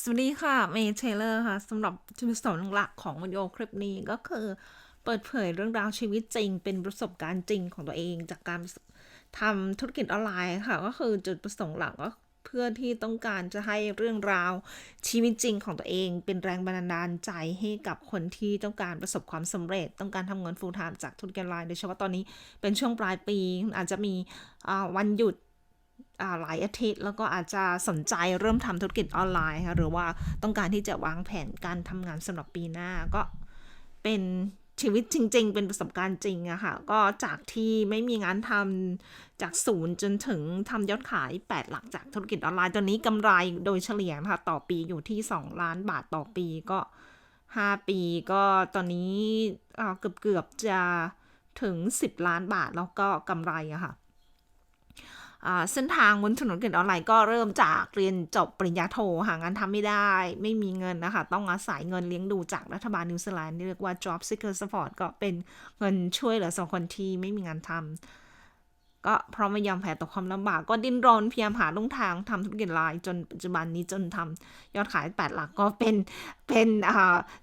สวัสดีค่ะ เมย์เทเลอร์ค่ะสำหรับจุดประสงค์หลักของวิดีโอคลิปนี้ก็คือเปิดเผยเรื่องราวชีวิตจริง เป็นประสบการณ์จริงของตัวเองจากการทำธุรกิจออนไลน์ค่ะ ก็คือจุดประสงค์หลักก็เพื่อที่ต้องการจะให้เรื่องราวชีวิตจริงของตัวเอง เป็นแรงบันดาลใจให้กับคนที่ต้องการประสบความสำเร็จ ต้องการทำเงิน full time จากธุรกิจออนไลน์โดยเฉพาะตอนนี้เป็นช่วงปลายปีอาจจะมีวันหยุด หลายอาทิตย์ แล้วก็อาจจะสนใจเริ่มทำธุรกิจออนไลน์ค่ะหรือว่าต้องการที่จะวางแผนการทำงานสำหรับปีหน้าก็เป็นชีวิตจริง ๆ เป็นประสบการณ์จริงอะค่ะ ก็จากที่ไม่มีงานทำจากศูนย์จนถึงทำยอดขาย 8 หลักจากธุรกิจออนไลน์ ตอนนี้กำไรโดยเฉลี่ยค่ะ ต่อปีอยู่ที่ 2 ล้านบาทต่อปีก็ 5 ปีก็ตอนนี้เกือบเกือบจะถึง 10 ล้านบาทแล้วก็กำไรอะค่ะ เส้นทางบนถนนเกิดออนไลน์ก็เริ่มจากเรียนจบปริญญาโทหางานทำไม่ได้ ไม่มีเงินนะคะ ต้องอาศัยเงินเลี้ยงดูจากรัฐบาลนิวซีแลนด์เรียกว่า job seeker support ก็เป็นเงินช่วยเหลือสองคนที่ไม่มีงานทำ ก็เพราะไม่ยอมแพ้ต่อความลำบาก ก็ดิ้นรนพยายามหาลุงทางทำธุรกิจไลน์จนปัจจุบันนี้จนทำยอดขาย 8 หลักก็เป็นเป็น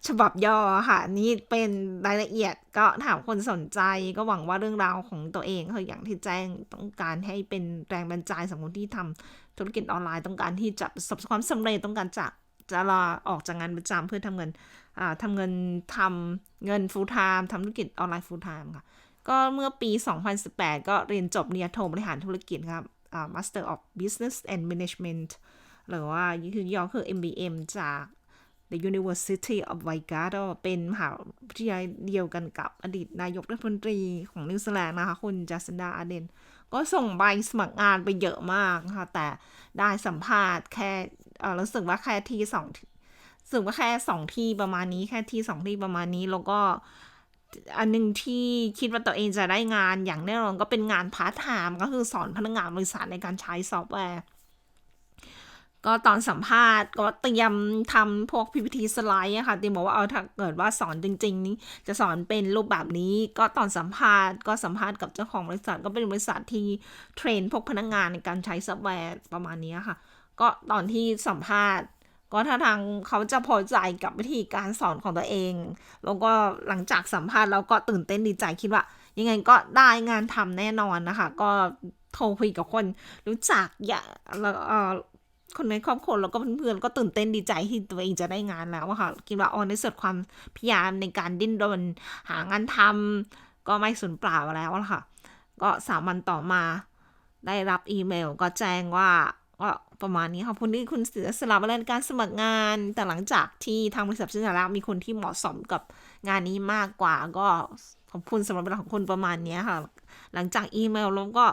ฉบับย่อค่ะ นี่เป็นรายละเอียดก็ถามคนสนใจก็หวังว่าเรื่องราวของตัวเองคืออย่างที่แจ้งต้องการให้เป็นแรงบันใจสำหรับคนที่ทำธุรกิจออนไลน์ต้องการที่จะประสบความสำเร็จต้องการจะจะลาออกจากงานประจำเพื่อทำเงินทำเงินทำเงิน full time ทำธุรกิจออนไลน์ full time ค่ะ ก็เมื่อปี 2018 ก็เรียนจบเรียนโทบริหารธุรกิจครับ Master of Business and Management หรือว่าคือย่อคือ MBM จาก The University of Waikato เป็นมหาวิทยาลัยเดียวกันกับอดีตนายกรัฐมนตรีของนิวซีแลนด์นะคะ คุณจัสตินดาอาเดน ก็ส่งใบสมัครงานไปเยอะมากค่ะ แต่ได้สัมภาษณ์แค่รู้สึกว่าแค่ที่สองรู้สึกว่าแค่สองที่ประมาณนี้ แค่ที่สองที่ประมาณนี้ แล้วก็ อันหนึ่งที่คิดว่าตัวเองจะได้งานอย่างแน่นอนก็เป็นงานพาร์ทไทม์ก็คือสอนพนักงานบริษัทในการใช้ซอฟต์แวร์ก็ตอนสัมภาษณ์ก็เตรียมทำพวก PPT สไลด์อะค่ะเตรียมบอกว่าเอาถ้าเกิดว่าสอนจริง ๆ นี้จะสอนเป็นรูปแบบนี้ก็ตอนสัมภาษณ์ก็สัมภาษณ์กับเจ้าของบริษัท ก็เป็นบริษัทที่เทรนพวกพนักงานในการใช้ซอฟต์แวร์ประมาณนี้ค่ะ ก็ตอนที่สัมภาษณ์ ก็ถ้าทางเขาจะพอใจกับวิธีการสอนของตัวเอง แล้วก็หลังจากสัมภาษณ์แล้วก็ตื่นเต้นดีใจคิดว่า ยังไงก็ได้งานทำแน่นอนนะคะ ก็โทรคุยกับคนรู้จักอย่าแล้วคนในครอบครัวแล้วก็เพื่อนๆก็ตื่นเต้นดีใจที่ตัวเองจะได้งานแล้วค่ะคิดว่าออนในสุดความพยายามในการดิ้นรนหางานทำก็ไม่สูญเปล่าแล้วละค่ะ ก็สามวันต่อมาได้รับอีเมล ก็แจ้งว่าก็ ประมาณนี้ขอบคุณที่คุณเสียสละมาในการสมัครงาน แต่หลังจากที่ทางบริษัทชี้แจงแล้วมีคนที่เหมาะสมกับงานนี้มากกว่า ก็ขอบคุณสำหรับเวลาของคุณประมาณนี้ค่ะ หลังจากอีเมลล้วก็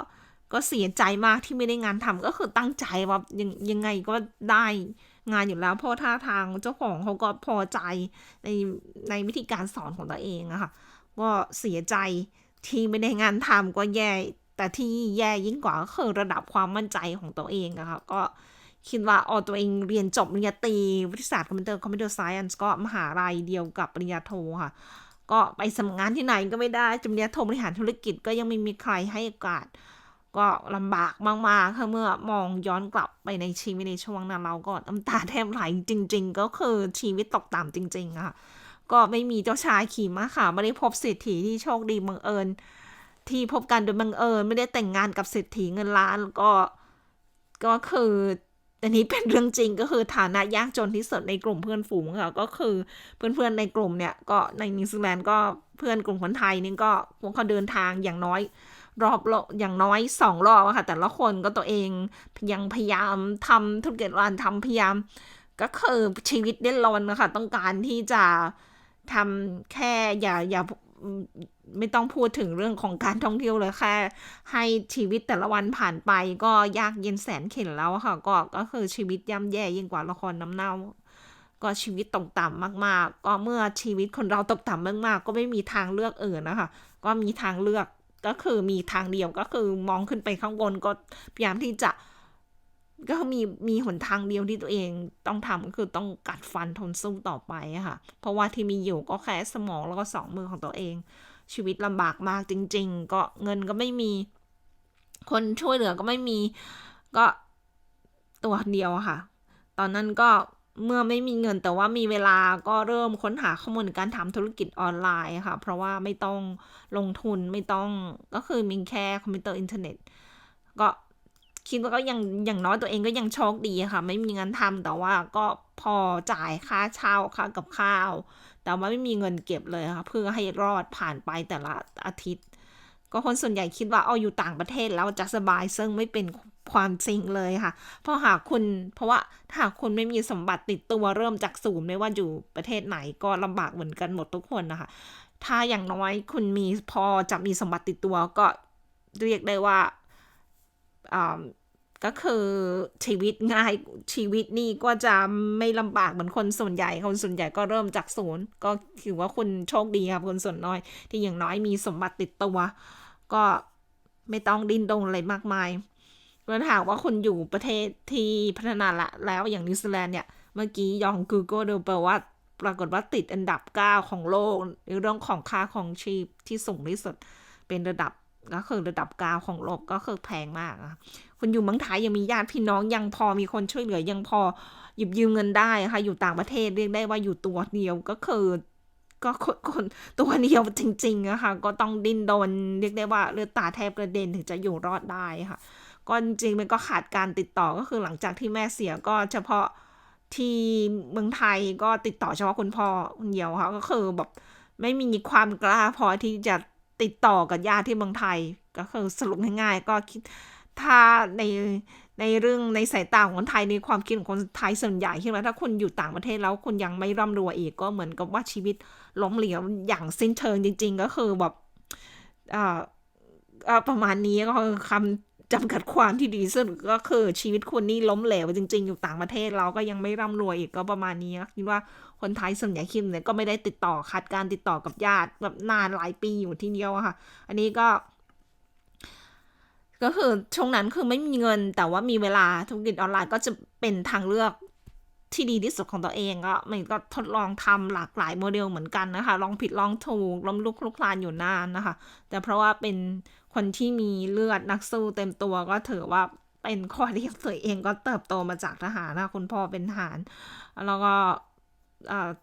ก็เสียใจมากที่ไม่ได้งานทำก็คือตั้งใจว่ายังยังไงก็ได้งานอยู่แล้ว เพราะท่าทางเจ้าของเขาก็พอใจในในวิธีการสอนของตัวเองอะค่ะ ก็เสียใจที่ไม่ได้งานทำก็แย่ แต่ที่แย่ยิ่งกว่าก็คือระดับความมั่นใจของตัวเองอะค่ะก็คิดว่าอ๋อตัวเองเรียนจบปริญญาตรีวิทยาศาสตร์คอมพิวเตอร์คอมพิวเตอร์ไซน์ก็มหาลัยเดียวกับปริญญาโทค่ะ ก็ไปสมัครงานที่ไหนก็ไม่ได้จำเนียโทบริหารธุรกิจก็ยังไม่มีใครให้โอกาส ก็ลำบากมากๆค่ะเมื่อมองย้อนกลับไปในชีวิตในช่วงนั้นเราก็น้ำตาแทบไหลจริง ๆ ก็คือชีวิตตกต่ำจริง ๆ ค่ะ ก็ไม่มีเจ้าชายขี่ม้าขาวไม่ได้พบเศรษฐีที่โชคดีบังเอิญ ที่พบกันโดยบังเอิญไม่ได้แต่งงานกับเศรษฐีเงินล้านก็ก็คืออันนี้เป็นเรื่องจริงก็คือฐานะยากจนที่สุดในกลุ่มเพื่อนฝูงค่ะก็คือเพื่อนๆในกลุ่มเนี่ยก็ในนิวซีแลนด์ก็เพื่อนกลุ่มคนไทยนี่ก็พวกเขาเดินทางอย่างน้อยรอบอย่างน้อยสองรอบค่ะแต่ละคนก็ตัวเองยังพยายามทำธุรกิจร้านทำพยายาม ก็คือชีวิตเด่นรอนนะคะต้องการที่จะทำแค่อย่าอย่า ไม่ต้องพูดถึงเรื่องของการท่องเที่ยวเลยแค่ให้ชีวิตแต่ละวันผ่านไปก็ยากเย็นแสนเข็นแล้วค่ะ ก็ก็คือชีวิตย่ำแย่ยิ่งกว่าละครน้ำเน่า ก็ชีวิตตกต่ำมาก ๆ ก็เมื่อชีวิตคนเราตกต่ำมาก ๆ ก็ไม่มีทางเลือกอื่นนะคะ ก็มีทางเลือกก็คือมีทางเดียวก็คือมองขึ้นไปข้างบนก็พยายามที่จะ ก็มีมีหนทางเดียวที่ตัวเองต้องทำก็คือต้องกัดฟันทนสู้ต่อไปค่ะ เพราะว่าที่มีอยู่ก็แค่สมองแล้วก็สองมือของตัวเอง ชีวิตลำบากมากจริง ๆ ก็เงินก็ไม่มี คนช่วยเหลือก็ไม่มี ก็ตัวเดียวค่ะ ตอนนั้นก็เมื่อไม่มีเงินแต่ว่ามีเวลาก็เริ่มค้นหาข้อมูลการทำธุรกิจออนไลน์ค่ะ เพราะว่าไม่ต้องลงทุนไม่ต้องก็คือมีแค่คอมพิวเตอร์อินเทอร์เน็ต ก็ คิดว่าก็ยังอย่างน้อยตัวเองก็ยังโชคดีค่ะ ไม่มีงานทำแต่ว่าก็พอจ่ายค่าเช่าค่ากับข้าว แต่ว่าไม่มีเงินเก็บเลยค่ะ เพื่อให้รอดผ่านไปแต่ละอาทิตย์ ก็คนส่วนใหญ่คิดว่าเอาอยู่ต่างประเทศแล้วจะสบายซึ่งไม่เป็นความจริงเลยค่ะ เพราะหากคุณเพราะว่าถ้าคุณไม่มีสมบัติติดตัวเริ่มจากศูนย์ไม่ว่าอยู่ประเทศไหนก็ลำบากเหมือนกันหมดทุกคนนะคะ ถ้าอย่างน้อยคุณมีพอจะมีสมบัติติดตัวก็เรียกได้ว่า ก็คือชีวิตง่ายชีวิตนี่ก็จะไม่ลำบากเหมือนคนส่วนใหญ่คนส่วนใหญ่ก็เริ่มจากศูนย์ ก็ถือว่าคุณโชคดีครับคนส่วนน้อย ที่อย่างน้อยมีสมบัติติดตัว ก็ไม่ต้องดิ้นรนอะไรมากมายเมื่อหากว่าคุณอยู่ประเทศที่พัฒนาละแล้วอย่างนิวซีแลนด์เนี่ย เมื่อกี้ยอง Google ดูแปลว่าปรากฏว่าติดอันดับ 9 ของโลกในเรื่องของค่าของชีพที่สูงที่สุดเป็นระดับ ก็คือระดับ9ของโลกก็คือแพงมากอะคุณอยู่เมืองไทยยังมีญาติพี่น้องยังพอมีคนช่วยเหลือยังพอหยิบยืมเงินได้ค่ะ อยู่ต่างประเทศเรียกได้ว่าอยู่ตัวเดียวก็คือก็คนตัวเดียวจริงๆอะค่ะก็ต้องดิ้นโดนเรียกได้ว่าเลือดตาแทบกระเด็นถึงจะอยู่รอดได้ค่ะก็จริงมันก็ขาดการติดต่อก็คือหลังจากที่แม่เสียก็เฉพาะที่เมืองไทยก็ติดต่อเฉพาะคุณพ่อคนเดียวค่ะก็คือแบบไม่มีความกล้าพอที่จะ ติดต่อกับญาติที่เมืองไทย ก็คือสรุปง่ายๆ ก็คิดถ้าในในเรื่องในสายตาของคนไทยในความคิดของคนไทยส่วนใหญ่คิดว่าถ้าคุณอยู่ต่างประเทศแล้วคุณยังไม่ร่ำรวยอีกก็เหมือนกับว่าชีวิตล้มเหลวอย่างสิ้นเชิงจริง ๆ ก็คือแบบประมาณนี้ก็คือคำ จำกัดความที่ดีสุดก็คือชีวิตคนนี่ล้มเหลวจริง ๆ อยู่ต่างประเทศเราก็ยังไม่ร่ำรวยอีกก็ประมาณนี้คิดว่าคนไทยส่วนใหญ่คิมเนี่ยก็ไม่ได้ติดต่อขาดการติดต่อกับญาติแบบนานหลายปีอยู่ที่เดียวค่ะ อันนี้ก็ ก็คือช่วงนั้นคือไม่มีเงิน แต่ว่ามีเวลาธุรกิจออนไลน์ก็จะเป็นทางเลือก ที่ดีที่สุดของตัวเองก็มันก็ทดลองทำหลากหลายโมเดลเหมือนกันนะคะ ลองผิดลองถูกล้มลุกคลุกคลานอยู่นานนะคะ แต่เพราะว่าเป็นคนที่มีเลือดนักสู้เต็มตัวก็ถือว่าเป็นข้อที่ตัวเองก็เติบโตมาจากทหารนะคุณพ่อเป็นทหาร แล้วก็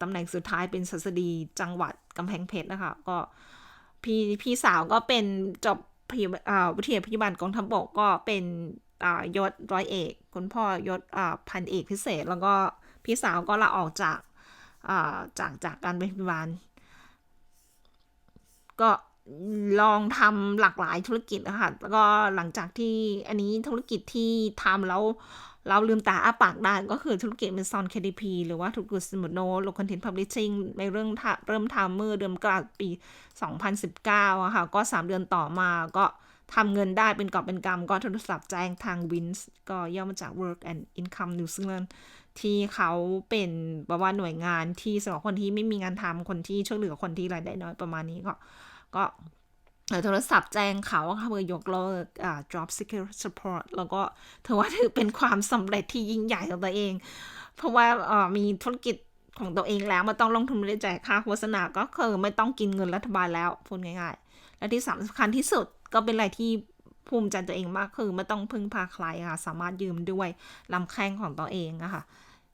ตำแหน่งสุดท้ายเป็นศัสดีจังหวัดกำแพงเพชรนะคะ ก็พี่พี่สาวก็เป็นจบวิทยาพยาบาลกองทัพบกก็เป็น ยศร้อยเอก คุณพ่อยศพันเอกพิเศษ แล้วก็พี่สาวก็ลาออกจากจากจากการเป็นพยาบาลก็ลองทำหลากหลายธุรกิจนะคะแล้วก็หลังจากที่อันนี้ธุรกิจที่ทำแล้วเราลืมตาอ้าปากได้ก็คือธุรกิจเป็นซอน KDP หรือว่าธุรกิจสมุดโนโลคอนเทนต์พับลิชชิ่งในเรื่องเริ่มทำเมื่อเดือนกรกฎาคมปี 2019อะค่ะ ก็ 3 เดือนต่อมาก็ ทำเงินได้เป็นกอบเป็นกำก็โทรศัพท์แจ้งทาง WINS ก็ย่อมาจาก Work and Income New Zealand ที่เขาเป็นแบบว่าหน่วยงานที่สำหรับคนที่ไม่มีงานทำคนที่ช่วยเหลือคนที่รายได้น้อยประมาณนี้ก็ ก็โทรศัพท์แจ้งเขาค่ะเพื่อยกเลิกอ่า drop security support แล้วก็ถือว่าถือเป็นความสำเร็จที่ยิ่งใหญ่ของตัวเอง เพราะว่าามีธุรกิจของตัวเองแล้วมาต้องลงทุนไม่ได้จ่ายค่าโฆษณาก็คือไม่ต้องกินเงินรัฐบาลแล้วพูดง่ายๆ และที่สำคัญที่สุด ก็เป็นอะไรที่ภูมิใจตัวเองมากคือไม่ต้องพึ่งพาใครค่ะสามารถยืมด้วยลำแข้งของตัวเองอะค่ะ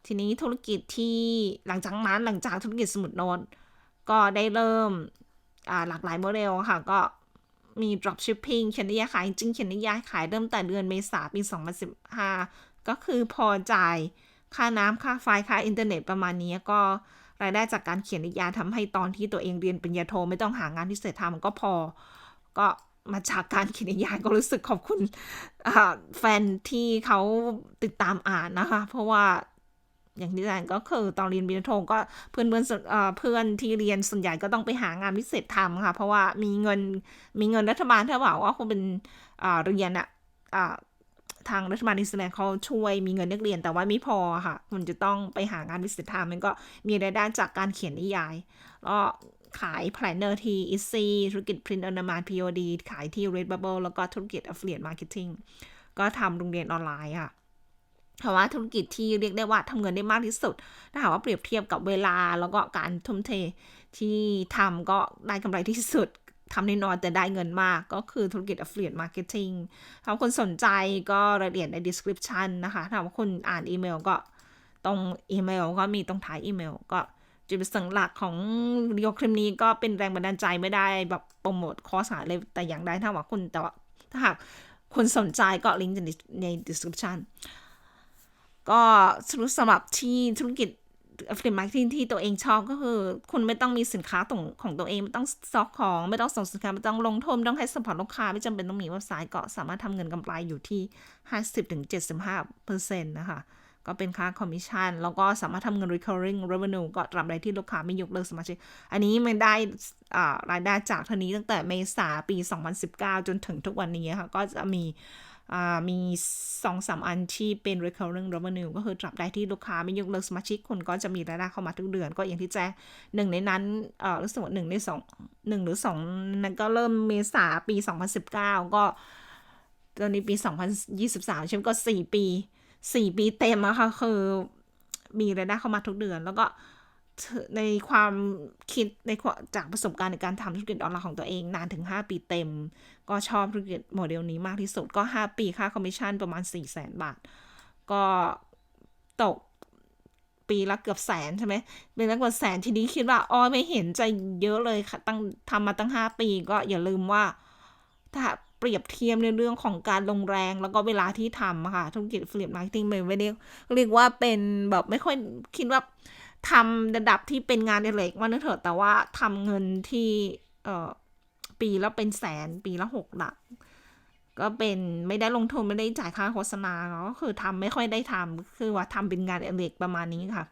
ทีนี้ธุรกิจที่หลังจากนั้นหลังจากธุรกิจสมุดโน้ตก็ได้เริ่มหลากหลายโมเดลค่ะ ก็มี dropshipping เขียนนิยายขาย จริงเขียนนิยายขายเริ่มแต่เดือนเมษาปี 2015 ก็คือพอจ่ายค่าน้ำค่าไฟค่าอินเทอร์เน็ตประมาณนี้ก็รายได้จากการเขียนนิยายทำให้ตอนที่ตัวเองเรียนปริญญาโท ไม่ต้องหางานพิเศษทำก็พอ ก็ มาจากการเขียนนิยายก็รู้สึกขอบคุณแฟนที่เขาติดตามอ่านนะคะ เพราะว่าอย่างที่แจ้งก็คือตอนเรียนบินโทก็เพื่อนเพื่อนเพื่อนที่เรียนส่วนใหญ่ก็ต้องไปหางานพิเศษทำค่ะ เพราะว่ามีเงินมีเงินรัฐบาลถ้าบอกว่าคุณเป็นเรียนอะทางรัฐบาลอิสราเอลเขาช่วยมีเงินนักเรียนแต่ว่าไม่พอค่ะมันจะต้องไปหางานพิเศษทำมันก็มีรายได้จากการเขียนนิยายแล้ว ขายแพลนเนอร์ที่อิซีธุรกิจพรินต์อนามาพีโอดีขายที่ Redbubble แล้วก็ธุรกิจ affiliate marketing ก็ทำโรงเรียนออนไลน์ค่ะเพราะว่าธุรกิจที่เรียกได้ว่าทำเงินได้มากที่สุด ถ้าหากว่าเปรียบเทียบกับเวลาแล้วก็การทุ่มเทที่ทำก็ได้กำไรที่สุดทำในนอนแต่ได้เงินมากก็คือธุรกิจ affiliate marketing ถ้าคนสนใจก็รายละเอียดใน description นะคะ ถ้าว่าคุณอ่านอีเมลก็ตรงอีเมลก็มีตรงท้ายอีเมลก็ จุดประสงค์หลักของวิดีโอคลิปนี้ก็เป็นแรงบันดาลใจไม่ได้แบบโปรโมทคอร์สหาเลยแต่อย่างใดถ้าว่าคุณแต่ว่าถ้าหากคุณสนใจก็ลิงก์ใน description ก็สำหรับที่ธุรกิจ affiliate marketing ที่ตัวเองชอบก็คือ คุณไม่ต้องมีสินค้าตรงของตัวเอง ไม่ต้องสต็อกของ ไม่ต้องส่งสินค้า ไม่ต้องลงทุนไม่ต้องให้สปอร์ตลูกค้า ไม่จำเป็นต้องมีเว็บไซต์ก็สามารถทำเงินกำไรอยู่ที่ 50-75%นะคะ ก็เป็นค่าคอมมิชชั่น แล้วก็สามารถทำเงิน recurring revenue ก็ตราบใดที่ลูกค้าไม่ยกเลิกสมาชิก อันนี้มันได้รายได้จากเท่านี้ตั้งแต่เมษาปี 2019 จนถึงทุกวันนี้ค่ะ ก็จะมีมีสองสามอันที่เป็น recurring revenue ก็คือตราบใดที่ลูกค้าไม่ยกเลิกสมาชิกคนก็จะมีรายได้เข้ามาทุกเดือน ก็อย่างที่แจ้งหนึ่งในนั้นเอ่อรู้สึกว่าหนึ่งในสองหนึ่งหรือสองนั้นก็เริ่มเมษาปี 2019 ก็ตอนนี้ปี 2023ใช่ไหมก็ 4 ปี 4ปีเต็มอะค่ะ คือมีรายได้เข้ามาทุกเดือน แล้วก็ในความคิดในจากประสบการณ์ในการทำธุรกิจออนไลน์ของตัวเอง นานถึง 5 ปีเต็ม ก็ชอบธุรกิจโมเดลนี้มากที่สุด ก็ 5 ปีค่าคอมมิชชั่นประมาณ 4 0 0แสนบาท ก็ตกปีละเกือบแสนใช่ไหมเป็นละเกือบแสนทีนี้คิดว่าอ๋อไม่เห็นจะเยอะเลยค่ะตั้งทำมาตั้ง 5 ปีก็อย่าลืมว่าถ้า เปรียบเทียบในเรื่องของการลงแรงแล้วก็เวลาที่ทำค่ะธุรกิจฟลิปมาร์เก็ตติ้งไม่ได้เรียกว่าเป็นแบบไม่ค่อยคิดว่าทำระดับที่เป็นงานเล็กว่านึกเถอะแต่ว่าทำเงินที่เอ่อปีละเป็นแสนปีละหกหลัก ก็เป็นไม่ได้ลงทุนไม่ได้จ่ายค่าโฆษณาก็คือทำไม่ค่อยได้ทำคือว่าทำเป็นงานเล็กประมาณนี้ค่ะ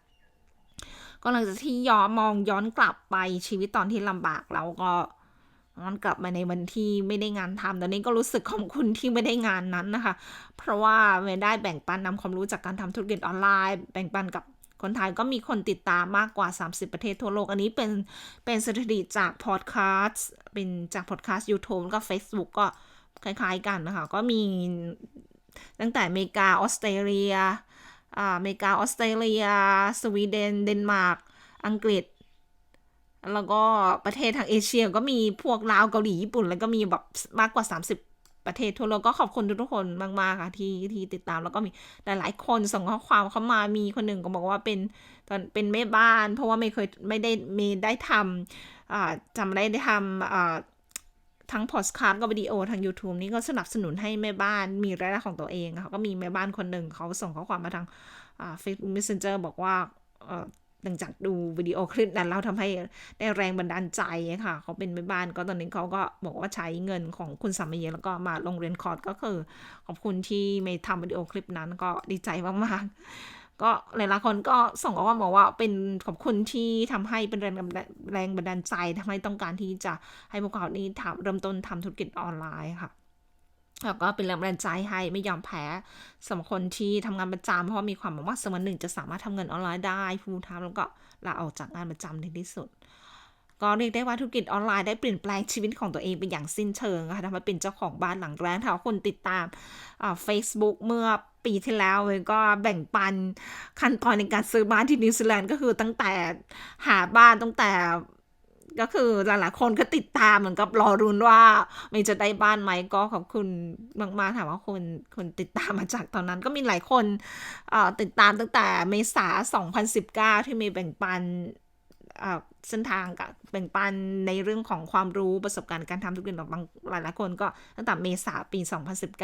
ก็หลังจากที่ย้อนมองย้อนกลับไปชีวิตตอนที่ลำบากแล้วก็ ย้อนกลับมาในวันที่ไม่ได้งานทำตอนนี้ก็รู้สึกขอบคุณที่ไม่ได้งานนั้นนะคะ เพราะว่าไม่ได้แบ่งปันนำความรู้จากการทำธุรกิจออนไลน์ แบ่งปันกับคนไทยก็มีคนติดตามมากกว่า 30 ประเทศทั่วโลก อันนี้เป็นเป็นสถิติจากพอดแคสต์เป็นจากพอดแคสต์ YouTube ก็ Facebook ก็คล้ายๆกันนะคะ ก็มีตั้งแต่อเมริกา ออสเตรเลียอเมริกา ออสเตรเลีย สวีเดน เดนมาร์ก อังกฤษ แล้วก็ประเทศทางเอเชียก็มีพวกลาวเกาหลีญี่ปุ่น แล้วก็มีแบบมากกว่า 30 ประเทศทั่วโลกก็ขอบคุณทุกคนมากๆค่ะที่ที่ติดตามแล้วก็มีหลายๆคนส่งข้อความเข้ามามีคนหนึ่งก็บอกว่าเป็นตอนเป็นแม่บ้าน เพราะว่าไม่เคยไม่ได้ไมีได้ทำอ่าจำได้ได้ทำอ่าทั้งพอดคาสต์กับวิดีโอทาง YouTube นี่ก็สนับสนุนให้แม่บ้านมีรายได้ของตัวเองค่ะก็มีแม่บ้านคนหนึ่งเขาส่งข้อความมาทางอ่า Facebook Messenger บอกว่า หลังจากดูวิดีโอคลิปนั้นเราทำให้ได้แรงบันดาลใจค่ะ เขาเป็นแม่บ้านก็ตอนนี้เขาก็บอกว่าใช้เงินของคุณสามีแล้วก็มาลงเรียนคอร์สก็คือ ขอบคุณที่ไม่ทำวิดีโอคลิปนั้นก็ดีใจมากๆ ก็หลายๆคนก็ส่งข้อความบอกว่าเป็นขอบคุณที่ทำให้เป็นแรงแรงบันดาลใจทำให้ต้องการที่จะให้พวกเขานี้ทำเริ่มต้นทำธุรกิจออนไลน์ค่ะ แล้วก็เป็นแรงบันดาลใจให้ไม่ยอมแพ้สำหรับคนที่ทำงานประจำเพราะมีความหวังว่าสักวันหนึ่งจะสามารถทำเงินออนไลน์ได้ฟูลไทม์แล้วก็ลาออกจากงานประจำในที่สุด ก็เรียกได้ว่าธุรกิจออนไลน์ได้เปลี่ยนแปลงชีวิตของตัวเองเป็นอย่างสิ้นเชิงค่ะทำให้เป็นเจ้าของบ้านหลังแรกถ้าคนติดตามเฟซบุ๊กเมื่อปีที่แล้วเลยก็แบ่งปันขั้นตอนในการซื้อบ้านที่นิวซีแลนด์ก็คือตั้งแต่หาบ้านตั้งแต่ ก็คือหลายๆคนก็ติดตามเหมือนกับรอรุนว่าม่จะได้บ้านไหมก็ขอบคุณมากๆถามว่าคนคนติดตามมาจากตอนนั้น ก็มีหลายคนติดตามตั้งแต่เมษา 2019 ที่มีแบ่งปันเส้นทางกับแบ่งปันในเรื่องของความรู้ประสบการณ์การทำธุรกิจของบางหลายหลายคนก็ตั้งแต่เมษาปี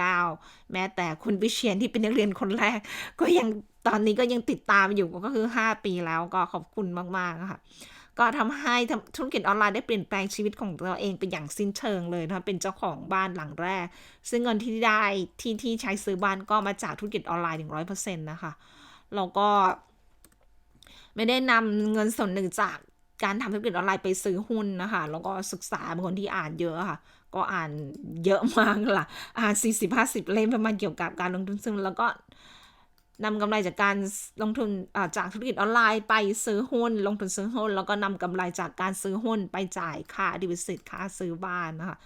2019 แม้แต่คุณวิเชียนที่เป็นนักเรียนคนแรก ก็ยังตอนนี้ก็ยังติดตามอยู่ก็คือ 5 ปีแล้วก็ขอบคุณมาก ๆ ค่ะ ก็ทำให้ธุรกิจออนไลน์ได้เปลี่ยนแปลงชีวิตของตัวเองเป็นอย่างสิ้นเชิงเลยนะเป็นเจ้าของบ้านหลังแรก ซึ่งเงินที่ได้ที่ที่ใช้ซื้อบ้านก็มาจากธุรกิจออนไลน์ 100%นะคะแล้วก็ไม่ได้นำเงินส่วนหนึ่งจากการทำธุรกิจออนไลน์ไปซื้อหุ้นนะคะ แล้วก็ศึกษาเป็นคนที่อ่านเยอะค่ะ ก็อ่านเยอะมากล่ะ อ่าน 40-50 เล่มประมาณเกี่ยวกับการลงทุนซึ่งแล้วก็ นำกำไรจากการลงทุนจากธุรกิจออนไลน์ไปซื้อหุ้น ลงทุนซื้อหุ้น แล้วก็นำกำไรจากการซื้อหุ้นไปจ่ายค่าดิวิสิตค่าซื้อบ้านนะคะ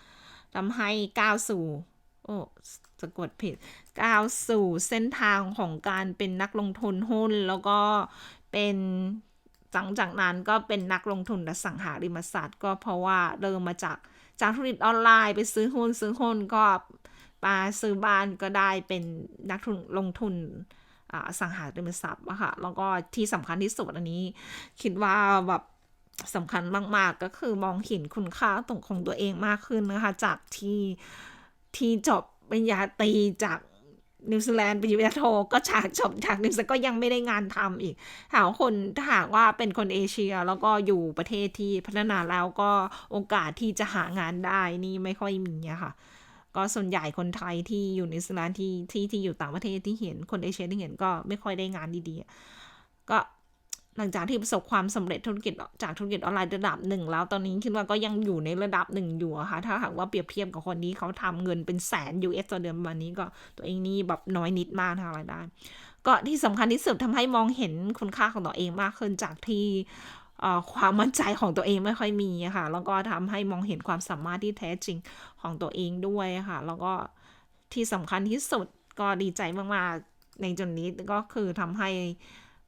ทำให้ก้าวสู่โอ้สะกดผิดก้าวสู่เส้นทางของการเป็นนักลงทุนหุ้น แล้วก็เป็นหลังจากนั้นก็เป็นนักลงทุนอสังหาริมทรัพย์ ก็เพราะว่าเริ่มมาจากจากธุรกิจออนไลน์ไปซื้อหุ้นซื้อหุ้นก็มาซื้อบ้านก็ได้เป็นนักลงทุน สังหาริมทรัพย์อะค่ะแล้วก็ที่สำคัญที่สุดอันนี้ คิดว่าแบบสำคัญมาก ๆ ก็คือมองเห็นคุณค่าตรงของตัวเองมากขึ้นนะคะ จากที่ที่จบปริญญาตรีจากนิวซีแลนด์ปริญญาโทก็จากจบจากนิวซีแลนด์ก็ยังไม่ได้งานทำอีกถามว่าคนถ้าหากว่าเป็นคนเอเชียแล้วก็อยู่ประเทศที่พัฒนาแล้วก็โอกาสที่จะหางานได้นี่ไม่ค่อยมีอะค่ะ ก็ส่วนใหญ่คนไทยที่อยู่ในิวซีแลนที่ที่ที่อยู่ต่างประเทศที่เห็นคนเอเชียที่เห็นก็ไม่ค่อยได้งานดีๆ ก็หลังจากที่ประสบความสำเร็จธุรกิจจากธุรกิจออนไลน์ระดับหนึ่งแล้วตอนนี้คิดว่าก็ยังอยู่ในระดับหนึ่งอยู่ค่ะ ถ้าหากว่าเปรียบเทียบกับคนนี้เขาทำเงินเป็นแสน US ต่อเดือนประมาณนี้ก็ตัวเองนี่แบบน้อยนิดมากทางรายได้ก็ที่สำคัญที่สุดทำให้มองเห็นคุณค่าของตัวเองมากขึ้นจากที่ ความมั่นใจของตัวเองไม่ค่อยมีค่ะ แล้วก็ทำให้มองเห็นความสามารถที่แท้จริงของตัวเองด้วยค่ะ แล้วก็ที่สำคัญที่สุดก็ดีใจมากๆในจุดนี้ก็คือทำให้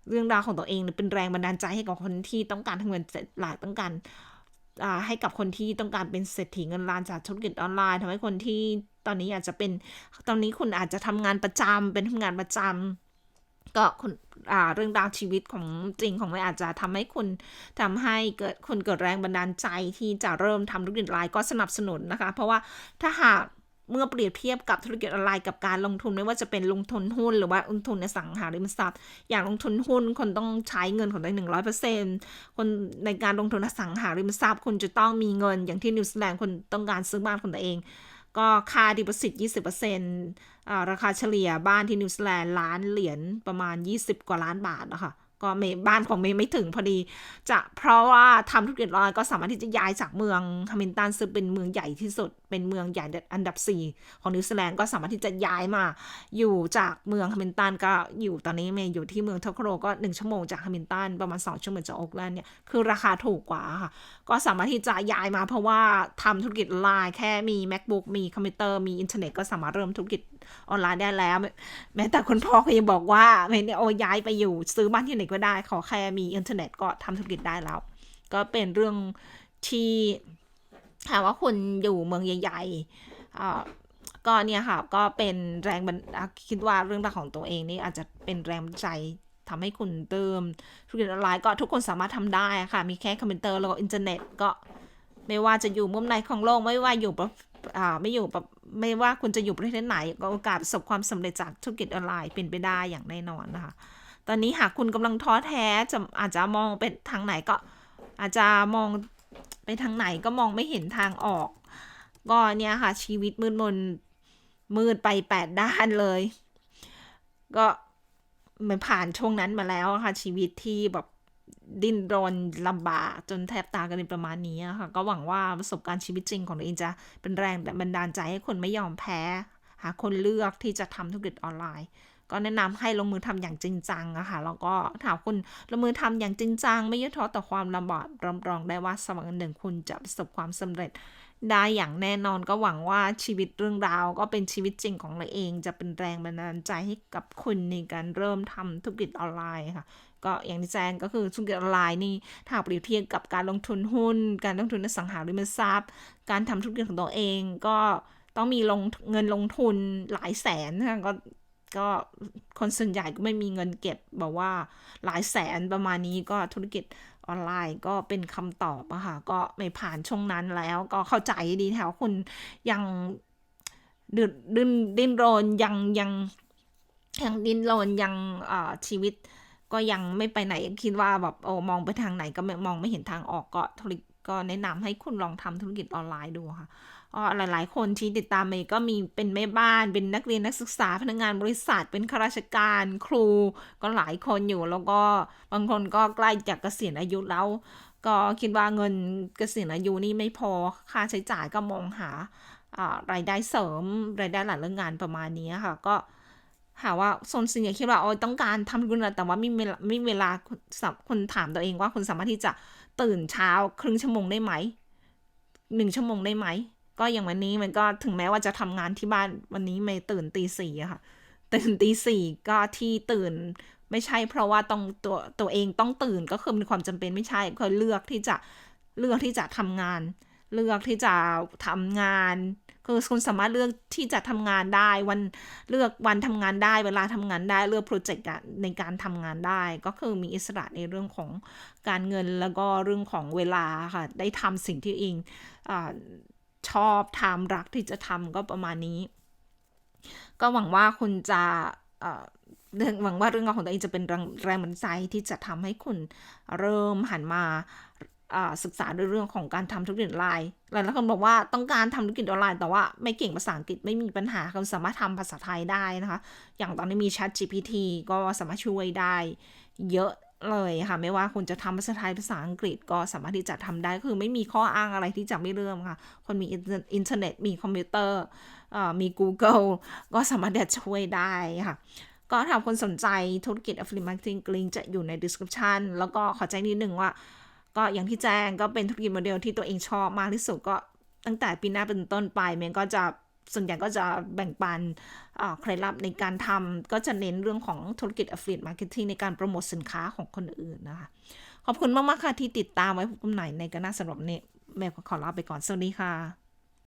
เรื่องราวของตัวเองเป็นแรงบันดาลใจให้กับคนที่ต้องการทำเงินหลายต้องการให้กับคนที่ต้องการเป็นเศรษฐีเงินล้านจากธุรกิจออนไลน์ทำให้คนที่ตอนนี้อาจจะเป็นตอนนี้คุณอาจจะทำงานประจำเป็นทำงานประจำ ก็คุณอ่าเรื่องราวชีวิตของจริงของมันอาจจะทำให้คุณทำให้เกิดคนเกิดแรงบันดาลใจที่จะเริ่มทำธุรกิจออนไลน์ก็สนับสนุนนะคะ เพราะว่าถ้าหากเมื่อเปรียบเทียบกับธุรกิจออนไลน์กับการลงทุนไม่ว่าจะเป็นลงทุนหุ้น หรือว่าลงทุนในสังหาริมทรัพย์ อย่างลงทุนหุ้นคนต้องใช้เงินของตัวเองหนึ่งร้อยเปอร์เซ็นต์คนในการลงทุนอสังหาริมทรัพย์คุณจะต้องมีเงินอย่างที่นิวซีแลนด์คนต้องการซื้อบ้านของตัวเอง ก็ค่าดิปสิตยี่สิบเปอร์เซ็นต์ราคาเฉลี่ยบ้านที่นิวซีแลนด์ล้านเหรียญประมาณ 20 กว่าล้านบาทนะคะก็เมบ้านของเมย์ไม่ถึงพอดี จะเพราะว่าทำธุรกิจออนไลน์ก็สามารถที่จะย้ายจากเมืองฮัมมินตันซึ่งเป็นเมืองใหญ่ที่สุด เป็นเมืองใหญ่อันดับ 4 ของนิวซีแลนด์ก็สามารถที่จะย้ายมาอยู่จากเมืองฮัมมินตันก็อยู่ตอนนี้เมย์อยู่ที่เมืองเทอร์โคโรก็ 1 ชั่วโมงจากฮัมมินตันประมาณ 2 ชั่วโมงจากโอ๊กแลนด์เนี่ยคือราคาถูกกว่าค่ะ ก็สามารถที่จะย้ายมาเพราะว่าทำธุรกิจออนไลน์แค่มี macbook มีคอมพิวเตอร์มีอินเทอร์เน็ตก็สามารถเริ่มธุรกิจออนไลน์ได้แล้ว แม้แต่คุณพ่อก็ยังบอกว่าไม่เนี่ยโอ้ย้ายไปอยู่ซื้อบ้านที่ไหนก็ได้ขอแค่มีอินเทอร์เน็ตก็ทำธุรกิจได้แล้ว ก็เป็นเรื่องที่ ถามว่าคุณอยู่เมืองใหญ่ๆก็เนี่ยค่ะ ก็เป็นแรงบันคิดว่าเรื่องราวของตัวเองนี่อาจจะเป็นแรงบันใจทำให้คุณเติมธุรกิจออนไลน์ก็ทุกคนสามารถทำได้ค่ะ มีแค่คอมพิวเตอร์แล้วก็อินเทอร์เน็ตก็ไม่ว่าจะอยู่มุมไหนของโลกไม่ว่าอยู่ไม่อยู่แบบไม่ว่าคุณจะอยู่ประเทศไหน ก็โอกาสประสบความสำเร็จจากธุรกิจออนไลน์เป็นไปได้อย่างแน่นอนนะคะ ตอนนี้หากคุณกำลังท้อแท้จะอาจจะมองเป็นทางไหนก็อาจจะมอง ไปทางไหนก็มองไม่เห็นทางออก ก็เนี่ยค่ะ ชีวิตมืดมนมืดไปแปดด้านเลย ก็มันผ่านช่วงนั้นมาแล้วค่ะ ชีวิตที่แบบดิ้นรนลำบากจนแทบตากันในประมาณนี้ค่ะ ก็หวังว่าประสบการณ์ชีวิตจริงของตัวเองจะเป็นแรงบันดาลใจให้คนไม่ยอมแพ้ หาคนเลือกที่จะทำธุรกิจออนไลน์ ก็แนะนำให้ลงมือทำอย่างจริงจังอะค่ะแล้วก็ถามคุณลงมือทำอย่างจริงจัง ไม่ย่อท้อต่อความลำบากรับรองได้ว่าสมักวันหนึ่งคุณจะประสบความสำเร็จได้อย่างแน่นอนก็หวังว่าชีวิตเรื่องราวก็เป็นชีวิตจริงของเราเอง จะเป็นแรงบันดาลใจให้กับคุณในการเริ่มทำธุรกิจออนไลน์ค่ะ ก็อย่างที่แจ้งก็คือธุรกิจออนไลน์นี่ถ้าเปรียบเทียบกับการลงทุนหุ้น การลงทุนในสังหาริมทรัพย์ การทำธุรกิจของตัวเองก็ต้องมีลงเงินลงทุนหลายแสนนะก็ ก็คนส่วนใหญ่ก็ไม่มีเงินเก็บบอกว่าหลายแสนประมาณนี้ก็ธุรกิจออนไลน์ก็เป็นคำตอบอะค่ะก็ไม่ผ่านช่วงนั้นแล้วก็เข้าใจดีแถวคุณยังดิ้นดิ้นดิ้นรนยังยังยังดิ้นรนยังชีวิตก็ยังไม่ไปไหนคิดว่าแบบโอ้มองไปทางไหนก็มองไม่เห็นทางออกก็ธุรกก็แนะนำให้คุณลองทำธุรกิจออนไลน์ดูค่ะ หลาย ๆ คนที่ติดตามเมย์ก็มีเป็นแม่บ้าน เป็นนักเรียนนักศึกษาพนักงานบริษัท เป็นข้าราชการครู ก็หลายคนอยู่แล้วก็บางคนก็ใกล้จากเกษียณอายุแล้ว ก็คิดว่าเงินเกษียณอายุนี่ไม่พอค่าใช้จ่ายก็มองหารายได้เสริมรายได้หลังเลิกงานประมาณนี้ค่ะก็หาว่าโซนซินเนี่ยคิดว่าโอ้ต้องการทำกุนแต่ว่าไม่ไม่เวลาคุณถามตัวเองว่าคุณสามารถที่จะตื่นเช้าครึ่งชั่วโมงได้ไหมหนึ่งชั่วโมงได้ไหม ก็อย่างวันนี้มันก็ถึงแม้ว่าจะทำงานที่บ้านวันนี้ไม่ตื่นตีสี่อะค่ะ ตื่นตีสี่ก็ที่ตื่นไม่ใช่เพราะว่าต้องตัวตัวเองต้องตื่นก็คือมีความจำเป็นไม่ใช่ก็เลือกที่จะเลือกที่จะทำงาน เลือกที่จะทำงานคือคุณสามารถเลือกที่จะทำงานได้วันเลือกวันทำงานได้ เวลาทำงานได้เลือกโปรเจกต์ในการทำงานได้ ก็คือมีอิสระในเรื่องของการเงินแล้วก็เรื่องของเวลาค่ะได้ทำสิ่งที่เองอ ชอบทำรักที่จะทำก็ประมาณนี้ ก็หวังว่าคุณจะเอ่อหวังว่าเรื่องราวของตัวเองจะเป็นแรงแรงบันดาลใจที่จะทำให้คุณเริ่มหันมาศึกษาในเรื่องของการทำธุรกิจออนไลน์ หลายคนบอกว่าต้องการทำธุรกิจออนไลน์ แต่ว่าไม่เก่งภาษาอังกฤษไม่มีปัญหาคุณสามารถทำภาษาไทยได้นะคะ อย่างตอนนี้มี Chat GPT ก็สามารถช่วยได้เยอะ เลยค่ะ ไม่ว่าคุณจะทำภาษาไทยภาษาอังกฤษก็สามารถที่จะทำได้คือไม่มีข้ออ้างอะไรที่จะไม่เริ่มค่ะ คนมีอินเทอร์เน็ตมีคอมพิวเตอร์มี Google ก็สามารถจะช่วยได้ค่ะก็ถ้าคนสนใจธุรกิจ affiliate marketing ลิงจะอยู่ใน description แล้วก็ขอแจ้งนิดนึงว่า ก็อย่างที่แจ้งก็เป็นธุรกิจโมเดลที่ตัวเองชอบมากที่สุดก็ตั้งแต่ปีหน้าเป็นต้นไปเมนก็จะ ส่วนใหญ่ก็จะแบ่งปันเคล็ดลับในการทำก็จะเน้นเรื่องของธุรกิจ affiliate marketing ในการโปรโมทสินค้าของคนอื่นนะคะ ขอบคุณมาก ๆ ค่ะที่ติดตามไว้พบกันใหม่ในกันหน้าสำหรับเนแม่ขอลาไปก่อน สวัสดีค่ะ